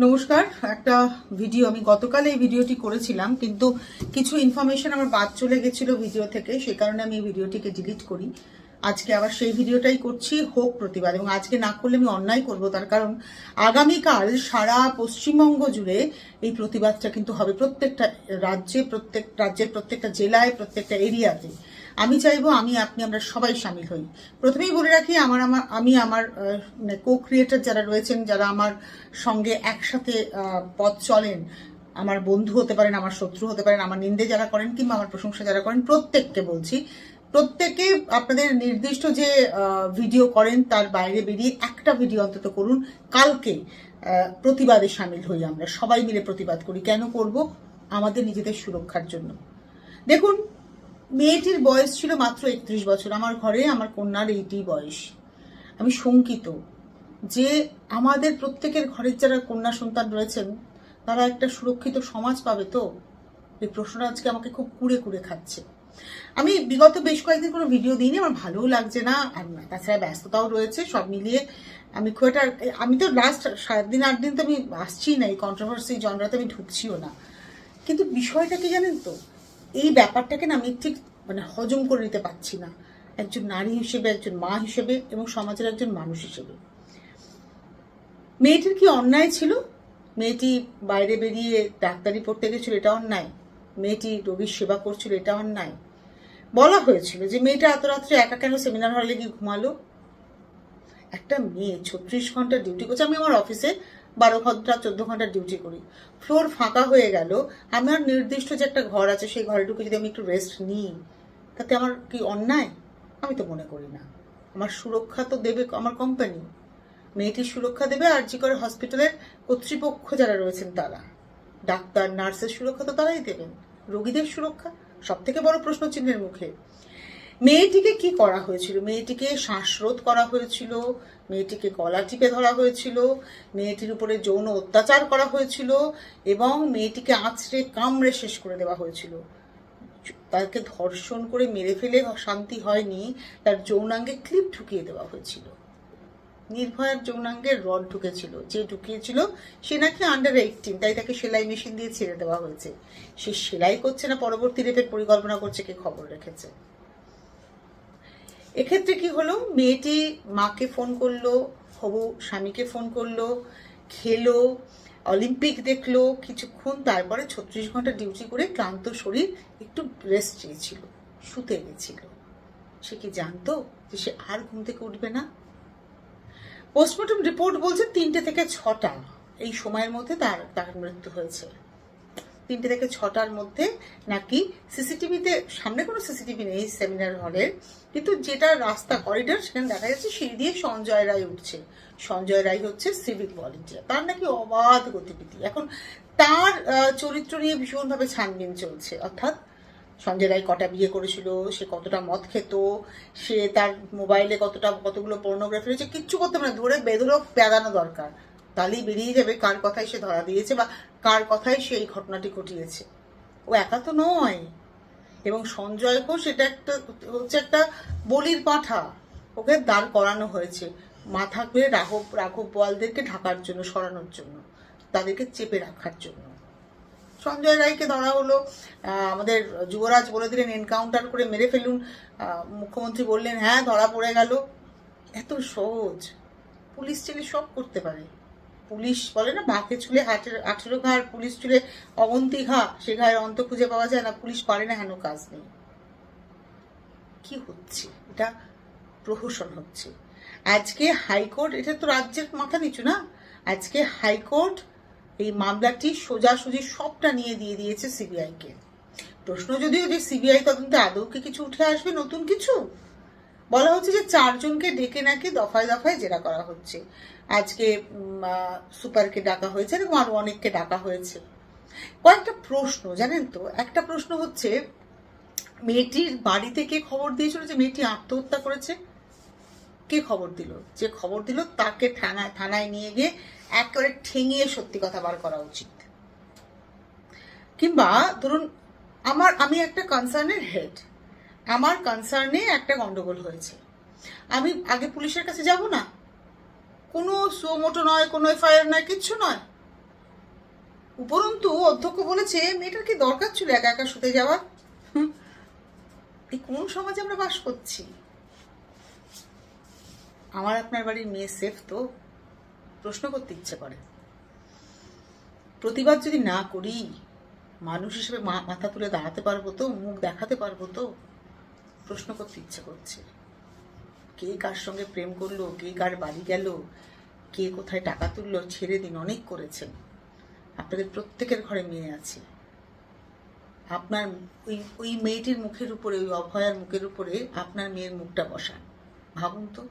নমস্কার। একটা ভিডিও, আমি গতকাল এই ভিডিওটি করেছিলাম, কিন্তু কিছু ইনফরমেশন আমার বাদ চলে গেছিল ভিডিও থেকে, সেই কারণে আমি এই ভিডিওটিকে ডিলিট করি। আজকে আবার সেই ভিডিওটাই করছি, হোক প্রতিবাদ, এবং আজকে না করলে আমি অন্যায় করব, তার কারণ আগামীকাল সারা পশ্চিমবঙ্গ জুড়ে এই প্রতিবাদটা কিন্তু হবে প্রত্যেকটা রাজ্যে, প্রত্যেক, রাজ্যের প্রত্যেকটা জেলায়, প্রত্যেকটা এরিয়াতে। আমি চাইব আমি, আপনি, আমরা সবাই সামিল হই। প্রথমেই বলে রাখি, আমার আমার, আমি, আমার মানে কো ক্রিয়েটার যারা রয়েছেন, যারা আমার সঙ্গে একসাথে পথ চলেন, আমার বন্ধু হতে পারেন, আমার শত্রু হতে পারেন, আমার নিন্দে যারা করেন কিংবা আমার প্রশংসা যারা করেন, প্রত্যেককে বলছি, প্রত্যেকে আপনাদের নির্দিষ্ট যে ভিডিও করেন, তার বাইরে বেরিয়ে একটা ভিডিও অন্তত করুন, কালকে প্রতিবাদে সামিল হই আমরা। সবাই মিলে প্রতিবাদ করি। কেন করব? আমাদের নিজেদের সুরক্ষার জন্য। দেখুন মেয়েটির বয়স ছিল মাত্র একত্রিশ বছর। আমার ঘরে আমার কন্যার এইটি বয়স। আমি শঙ্কিত যে আমাদের প্রত্যেকের ঘরের যারা কন্যা সন্তান রয়েছেন, তারা একটা সুরক্ষিত সমাজ পাবে তো? এই প্রশ্নটা আজকে আমাকে খুব কুড়ে কুড়ে খাচ্ছে। আমি বিগত বেশ কয়েকদিন কোনো ভিডিও দিইনি, আমার ভালোও লাগছে না, আর তাছাড়া ব্যস্ততাও রয়েছে, সব মিলিয়ে আমি খুব একটা, আমি তো লাস্ট সাত দিন, আট দিন তো আমি আসছি না এই কন্ট্রোভার্সি জনরাতে আমি ঢুকছিও না। কিন্তু বিষয়টা কি জানেন তো? এই ব্যাপারটাকে না আমি ঠিক মানে হজম করে নিতে পারছি না। একজন নারী হিসেবে, একজন মা হিসেবে এবং সমাজের একজন মানুষ হিসেবে। মেয়েটির কি অন্যায় ছিল? মেয়েটি বাইরে বেরিয়ে ডাক্তারি পড়তে গেছিল, এটা অন্যায়? মেয়েটি রোগীর সেবা করছিল, এটা অন্যায়? বলা হয়েছিল যে মেয়েটা এত রাত্রে একা কেন সেমিনার হলে গিয়ে ঘুমালো? একটা মেয়ে ছত্রিশ ঘণ্টা ডিউটি করছে। আমি আমার অফিসে বারো ঘণ্টা, চোদ্দ ঘণ্টা ডিউটি করি। ফ্লোর ফাঁকা হয়ে গেল আমার নির্দিষ্ট যে একটা ঘর আছে, সেই ঘরে ঢুকে যদি আমি একটু রেস্ট নিই, তাতে আমার কি অন্যায়? আমি তো মনে করি না। আমার সুরক্ষা তো দেবে আমার কোম্পানি মেয়েটির সুরক্ষা দেবে আর জি করে হসপিটালের কর্তৃপক্ষ যারা রয়েছেন তারা। ডাক্তার, নার্সের সুরক্ষা তো তারাই দেবেন। রোগীদের সুরক্ষা সব থেকে বড় প্রশ্ন চিহ্নের মুখে। মেয়েটিকে কি করা হয়েছিল? মেয়েটিকে শ্বাসরোধ করা হয়েছিল, মেয়েটিকে গলা টিপে ধরা হয়েছিল, মেয়েটির উপরে যৌন অত্যাচার করা হয়েছিল এবং মেয়েটিকে আঁচড়ে কামড়ে শেষ করে দেওয়া হয়েছিল। তাকে ধর্ষণ করে মেরে ফেলে শান্তি হয়নি, তার যৌনাঙ্গে ক্লিপ ঢুকিয়ে দেওয়া হয়েছিল। নির্ভয়ার যৌনাঙ্গের রড ঢুকেছিল, যে ঢুকিয়েছিল সে নাকি আন্ডার এইটিন তাই তাকে সেলাই মেশিন দিয়ে ছেড়ে দেওয়া হয়েছে। সে সেলাই করছে না, পরবর্তী রেপের পরিকল্পনা করছে, কে খবর রেখেছে? এক্ষেত্রে কি হলো? মেয়েটি মাকে ফোন করল, হবু স্বামীকে ফোন করল, খেলো, অলিম্পিক দেখল, কিছুক্ষণ তারপরে ছত্রিশ ঘণ্টা ডিউটি করে ক্লান্ত শরীর একটু রেস্ট চেয়েছিল, শুতে গেছিল। সে কি জানতো যে সে আর ঘুম থেকে উঠবে না? পোস্টমর্টম রিপোর্ট বলছে তিনটে থেকে ছটা, এই সময়ের মধ্যে তার তার মৃত্যু হয়েছে। তিনটে থেকে ছটার মধ্যে নাকি সিসিটিভিতে সামনে কোনো সিসিটিভি নেই সেমিনার হলের কিন্তু যেটা রাস্তা করিডোর সেখানে দেখা যাচ্ছে সিঁড়ি দিয়ে সঞ্জয় রায় উঠছে। সঞ্জয় রায় হচ্ছে সিভিক ভলেন্টিয়ার তার নাকি অবাধ গতিবিধি। এখন তার চরিত্র নিয়ে ভীষণভাবে ছানবিন চলছে। অর্থাৎ সঞ্জয় রায় কটা বিয়ে করেছিল সে কতটা মদ খেত সে তার মোবাইলে কতটা কতগুলো পর্নোগ্রাফি রয়েছে কিচ্ছু করতে পারে না, ধরে বেদরও পেদানো দরকার। তাহলেই বেরিয়ে যাবে কার কথায় সে ধরা দিয়েছে বা কার কথাই সে এই ঘটনাটি ঘটিয়েছে। ও একা তো নয়। এবং সঞ্জয় ঘোষ এটা একটা, হচ্ছে একটা বলির পাঠা ওকে দাঁড় করানো হয়েছে। মাথা করে রাঘব রাঘব বোয়ালদেরকে ঢাকার জন্য, সরানোর জন্য, তাদেরকে চেপে রাখার জন্য। সঞ্জয় রায়কে ধরা হলো আমাদের যুবরাজ বলে দিলেন এনকাউন্টার করে মেরে ফেলুন। মুখ্যমন্ত্রী বললেন হ্যাঁ ধরা পড়ে গেল। এত সহজ। পুলিশ ছেলে সব করতে পারে। পুলিশ বলে না বাঘে চুলে আঠেরো ঘা আর পুলিশ চুলে অবন্তি ঘা, সে ঘায়ের অন্ত খুঁজে পাওয়া যায় না, পুলিশ পারে না হেন কাজ নেই। কি হচ্ছে? এটা প্রহসন হচ্ছে। আজকে হাইকোর্ট, এটা তো রাজ্যের মাথা নিচু না? আজকে হাইকোর্ট এই মামলাটি সোজাসুজি সবটা নিয়ে দিয়ে দিয়েছে সিবিআইকে। প্রশ্ন যদিও যে সিবিআই তদন্তে আদৌ কি কিছু উঠে আসবে, নতুন কিছু? বলা হচ্ছে যে চারজনকে ডেকে নাকি দফায় দফায় জেরা করা হচ্ছে। আজকে সুপারকে ডাকা হয়েছে এবং আরও অনেককে ডাকা হয়েছে। কয়েকটা প্রশ্ন, জানেন তো? একটা প্রশ্ন হচ্ছে, মেয়েটির বাড়িতে কে খবর দিয়েছিল যে মেয়েটি আত্মহত্যা করেছে? কে খবর দিল? যে খবর দিল তাকে থানায় থানায় নিয়ে গিয়ে একেবারে ঠেঙিয়ে সত্যি কথা বার করা উচিত। কিংবা, ধরুন, আমার, আমি একটা কনসার্নের হেড আমার কনসার্নে একটা গন্ডগোল হয়েছে। আমি আগে পুলিশের কাছে যাব না। কোনো সুমোটো নয়, কোনো এফআইআর নয়, কিচ্ছু নয়। উপরন্তু অধ্যক্ষ বলেছে, মেয়েটার কি দরকার ছিল একা একা শুতে যাওয়া এই কোন সমাজে আমরা বাস করছি? আমার আপনার বাড়ির মেয়ে সেফ তো? প্রশ্ন করতে ইচ্ছে করে। প্রতিবাদ যদি না করি, মানুষ হিসেবে মাথা তুলে দাঁড়াতে পারব তো? মুখ দেখাতে পারব তো? প্রশ্ন করতে ইচ্ছে করছে। কে কার সঙ্গে প্রেম করল, কে কার বাড়ি গেল, কে কোথায় টাকা তুললো, ছেড়ে দিন, অনেক করেছেন। আপনাদের প্রত্যেকের ঘরে মেয়ে আছে। আপনার ওই ওই মেয়েটির মুখের উপরে, ওই অভয়ার মুখের উপরে আপনার মেয়ের মুখটা বসান। ভাবুন তো,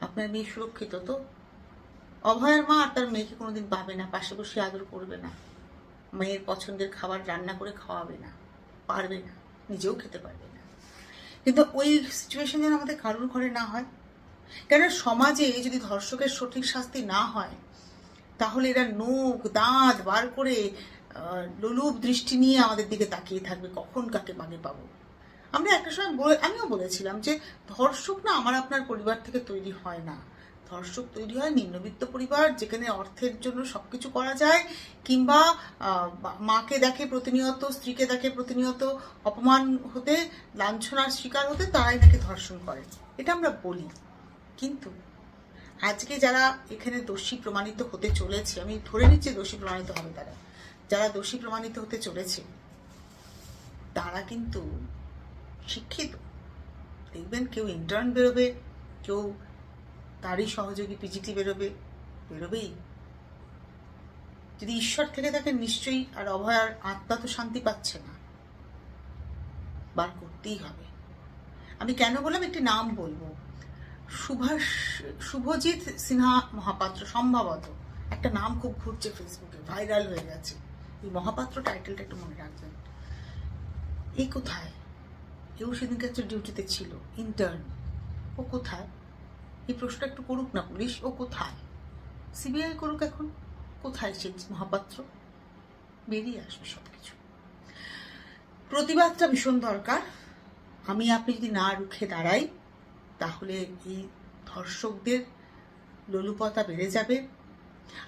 আপনার মেয়ে সুরক্ষিত তো? অভয়ার মা আর তার মেয়েকে কোনোদিন পাবে না, পাশে বসে আদর করবে না? মেয়ের পছন্দের খাবার রান্না করে খাওয়াবে না, পারবে না, নিজেও খেতে পারবে কিন্তু ওই সিচুয়েশন যেন আমাদের কারোর ঘরে না হয়। কেন সমাজে যদি ধর্ষকের সঠিক শাস্তি না হয়, তাহলে এরা নোখ, দাঁত বার করে লোলুপ দৃষ্টি নিয়ে আমাদের দিকে তাকিয়ে থাকবে। কখন কাকে মানে পাবো? আমরা একটা সময় আমিও বলেছিলাম যে ধর্ষক না আমার আপনার পরিবার থেকে তৈরি হয় না। ধর্ষক তৈরি হয়, নিম্নবিত্ত পরিবার যেখানে অর্থের জন্য সবকিছু করা যায়, কিংবা মাকে দেখে প্রতিনিয়ত, স্ত্রীকে দেখে প্রতিনিয়ত অপমান হতে, লাঞ্ছনার শিকার হতে তারাই নাকি ধর্ষণ করে। এটা আমরা বলি। কিন্তু আজকে যারা এখানে দোষী প্রমাণিত হতে চলেছে, আমি ধরে নিচ্ছি দোষী প্রমাণিত হবে তারা। যারা দোষী প্রমাণিত হতে চলেছে, তারা কিন্তু শিক্ষিত। দেখবেন কেউ ইন্টার্ন বেরোবে, কেউ তারই সহযোগী পিজিটি বেরোবে, বেরোবেই। যদি ঈশ্বর থেকে থাকে নিশ্চয়ই আর অভয়ার আত্মা তো শান্তি পাচ্ছে না। বার করতেই হবে। আমি কেন বললাম একটি নাম বলব? সুভাষ, শুভজিৎ সিনহা মহাপাত্র সম্ভবত একটা নাম খুব ঘুরছে ফেসবুকে ভাইরাল হয়ে গেছে। এই মহাপাত্র টাইটেলটা একটু মনে রাখবেন। এই কোথায়? এও সেদিনকে একটা ডিউটিতে ছিল ইন্টার্ন ও কোথায়? এই প্রশ্নটা একটু করুক না, পুলিশ ও কোথায়? সিবিআই করুক এখন, কোথায় সে মহাপাত্র? বেরিয়ে আসবে সব কিছু প্রতিবাদটা ভীষণ দরকার। আমি, আপনি যদি না রুখে দাঁড়াই, তাহলে এই ধর্ষকদের লোলুপতা বেড়ে যাবে।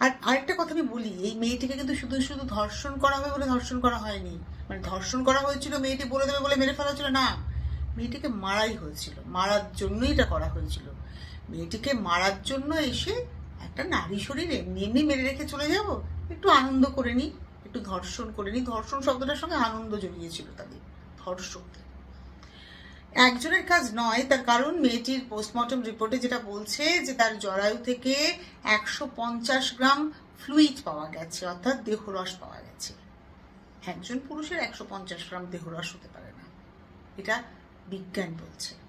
আর আরেকটা কথা আমি বলি, এই মেয়েটিকে কিন্তু শুধু শুধু ধর্ষণ করা হবে বলে ধর্ষণ করা হয়নি। মানে ধর্ষণ করা হয়েছিল, মেয়েটি বলে দেবে বলে মেরে ফেলা হয়েছিল, না। মেয়েটিকে মারাই হয়েছিল। মারার জন্যই এটা করা হয়েছিল। মেয়েটিকে মারার জন্য এসে একটা নারী শরীর এমনি এমনি মেরে রেখে চলে যাব? একটু আনন্দ করে নি, একটু ধর্ষণ করে নি। ধর্ষণ শব্দটার সঙ্গে আনন্দ জড়িয়েছিল তাদের ধর্ষকদের একজনের কাজ নয়, তার কারণ মেয়েটির পোস্টমর্টম রিপোর্টে যেটা বলছে যে তার জরায়ু থেকে একশো পঞ্চাশ গ্রাম ফ্লুইড পাওয়া গেছে, অর্থাৎ দেহরস পাওয়া গেছে। একজন পুরুষের একশো পঞ্চাশ গ্রাম দেহরস হতে পারে না। এটা বিজ্ঞান বলছে।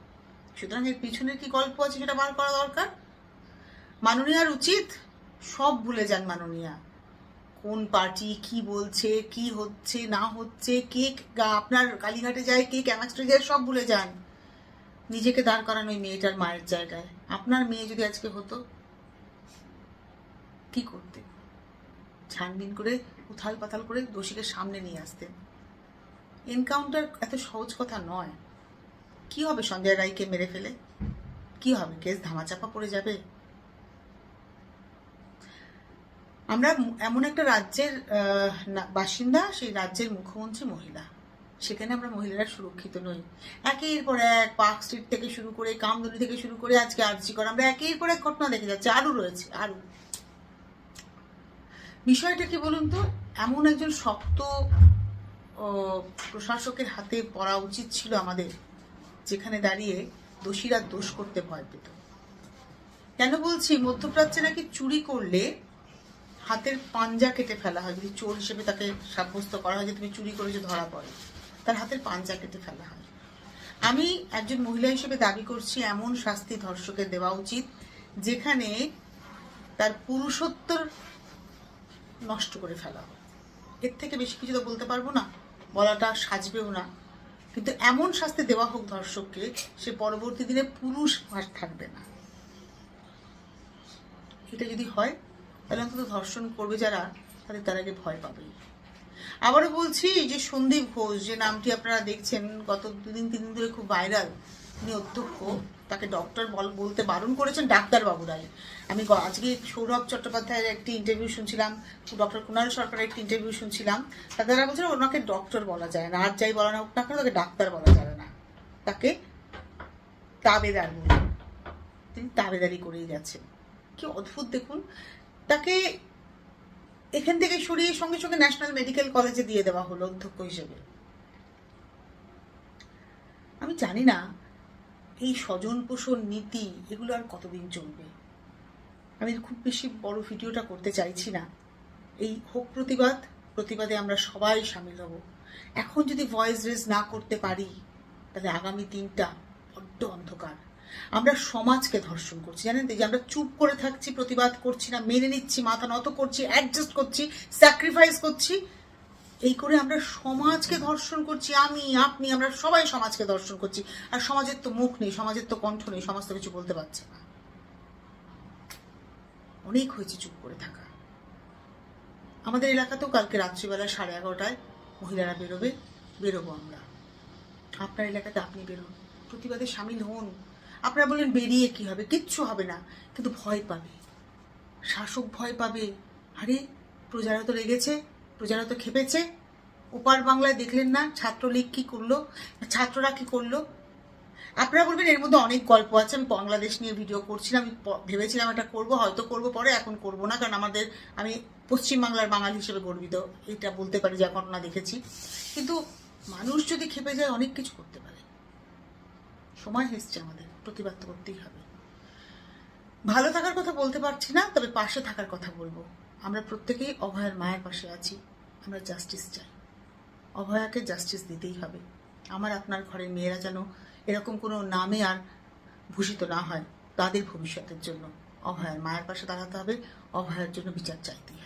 সুতরাং এর পিছনে কি গল্প আছে সেটা বার করা দরকার? মাননীয়ার উচিত সব ভুলে যান মাননীয়া। কোন পার্টি কি বলছে, কি হচ্ছে, না হচ্ছে, কে আপনার কালীঘাটে যায়, কে ক্যামাস্ট্রে যায়, সব ভুলে যান। নিজেকে দাঁড় করানো ওই মেয়েটার মায়ের জায়গায়। আপনার মেয়ে যদি আজকে হতো, কি করতে? ছানবিন করে উথাল পাতাল করে দোষীকে সামনে নিয়ে আসতেন। এনকাউন্টার এত সহজ কথা নয়। কি হবে সঞ্জয় রায়কে মেরে ফেলে? কি হবে? কেস ধামাচাপা পড়ে যাবে? আমরা এমন একটা রাজ্যের বাসিন্দা, সেই রাজ্যের মুখ্যমন্ত্রী মহিলা। সেখানে আমরা মহিলারা সুরক্ষিত নই। একের পর এক পার্ক স্ট্রিট থেকে শুরু করে, কামদুনি থেকে শুরু করে আজকে আর্জি করা আমরা একের পর এক ঘটনা দেখে যাচ্ছি। আরও রয়েছে, আরও। বিষয়টা কি বলুন তো? এমন একজন শক্ত প্রশাসকের হাতে পড়া উচিত ছিল আমাদের। যেখানে দাঁড়িয়ে দোষীরা দোষ করতে ভয় পেত। কেন বলছি? মধ্যপ্রাচ্যে নাকি চুরি করলে হাতের পাঞ্জা কেটে ফেলা হয়। যদি চোর হিসেবে তাকে সাব্যস্ত করা হয় যে তুমি চুরি করেছ, ধরা পড়ে, তার হাতের পাঞ্জা কেটে ফেলা হয়। আমি একজন মহিলা হিসেবে দাবি করছি, এমন শাস্তি ধর্ষকের দেওয়া উচিত, যেখানে তার পুরুষত্বর নষ্ট করে ফেলা হয়। এর থেকে বেশি কিছু তো বলতে পারব না। বলাটা সাজবেও না। কিন্তু এমন শাস্তি দেওয়া হোক ধর্ষককে, সে পরবর্তী দিনে পুরুষ আর থাকবে না। এটা যদি হয়, তাহলে অন্তত ধর্ষণ করবে যারা তাহলে তার আগে ভয় পাবে আবারও বলছি যে সন্দীপ ঘোষ, যে নামটি আপনারা দেখছেন, গত দুদিন, তিন দিন ধরে খুব ভাইরাল তিনি অধ্যক্ষ, তাকে ডক্টর বল, বলতে বারণ করেছেন ডাক্তারবাবুরাই আমি আজকে সৌরভ চট্টোপাধ্যায়ের একটি ইন্টারভিউ শুনছিলাম ডক্টর কুণাল সরকারের একটি ইন্টারভিউ শুনছিলাম। তারা বলছিল ওনাকে ডক্টর বলা যায় না, আর যাই বলা হোক না কেন, তাকে ডাক্তার বলা যাবে না। তাকে তাবেদার বলে। তিনি তাবেদারি করেই যাচ্ছেন কি অদ্ভুত দেখুন, তাকে এখান থেকে সরিয়ে সঙ্গে সঙ্গে ন্যাশনাল মেডিকেল কলেজে দিয়ে দেওয়া হলো অধ্যক্ষ হিসেবে। আমি জানি না এই স্বজন পোষণ নীতি, এগুলো আর কতদিন চলবে? আমি খুব বেশি বড় ভিডিওটা করতে চাইছি না। এই হোক প্রতিবাদ, প্রতিবাদে আমরা সবাই সামিল হব। এখন যদি ভয়েস রেজ না করতে পারি, তাহলে আগামী দিনটা বড্ড অন্ধকার। আমরা সমাজকে ধর্ষণ করছি, জানেন তো? যে আমরা চুপ করে থাকছি, প্রতিবাদ করছি না, মেনে নিচ্ছি, মাথা নত করছি অ্যাডজাস্ট করছি স্যাক্রিফাইস করছি এই করে আমরা সমাজকে ধর্ষণ করছি, আমি, আপনি, আমরা সবাই সমাজকে ধর্ষণ করছি। আর সমাজের তো মুখ নেই, সমাজের তো কণ্ঠ নেই সমাজ তো কিছু বলতে পারছে না। অনেক হয়েছে চুপ করে থাকা। আমাদের এলাকাতেও কালকে রাত্রিবেলা সাড়ে এগারোটায় মহিলারা বেরোবে, বেরোবো আমরা। আপনার এলাকাতে আপনি বেরোন, প্রতিবাদে সামিল হন। আপনারা বলেন বেরিয়ে কি হবে? কিচ্ছু হবে না, কিন্তু ভয় পাবে। শাসক ভয় পাবে। আরে, প্রজারা তো লেগেছে প্রজারা তো খেপেছে। ওপার বাংলায় দেখলেন না, ছাত্রলীগ কি করল, ছাত্ররা কি করল। আপনারা বলবেন এর মধ্যে অনেক গল্প আছে, আমি বাংলাদেশ নিয়ে ভিডিও করছিলাম, আমি ভেবেছিলাম এটা করব, হয়তো করব, পরে এখন করব না, কারণ আমাদের, আমি পশ্চিমবাংলার বাঙালি হিসেবে গর্বিত, এটা বলতে পারি যা ঘটনা দেখেছি। কিন্তু মানুষ যদি খেপে যায়, অনেক কিছু করতে পারে। সময় এসছে আমাদের, প্রতিবাদ করতেই হবে। ভালো থাকার কথা বলতে পারছি না, তবে পাশে থাকার কথা বলব। আমরা প্রত্যেকেই অভয়ের মায়ের পাশে আছি। আমরা জাস্টিস চাই। অভয়াকে জাস্টিস দিতেই হবে। আমার আপনার ঘরের মেয়েরা যেন এরকম কোনো নামে আর ভূষিত না হয়, তাদের ভবিষ্যতের জন্য। অভয়ার মায়ের পাশে দাঁড়াতে হবে, অভয়ার জন্য বিচার চাইতেই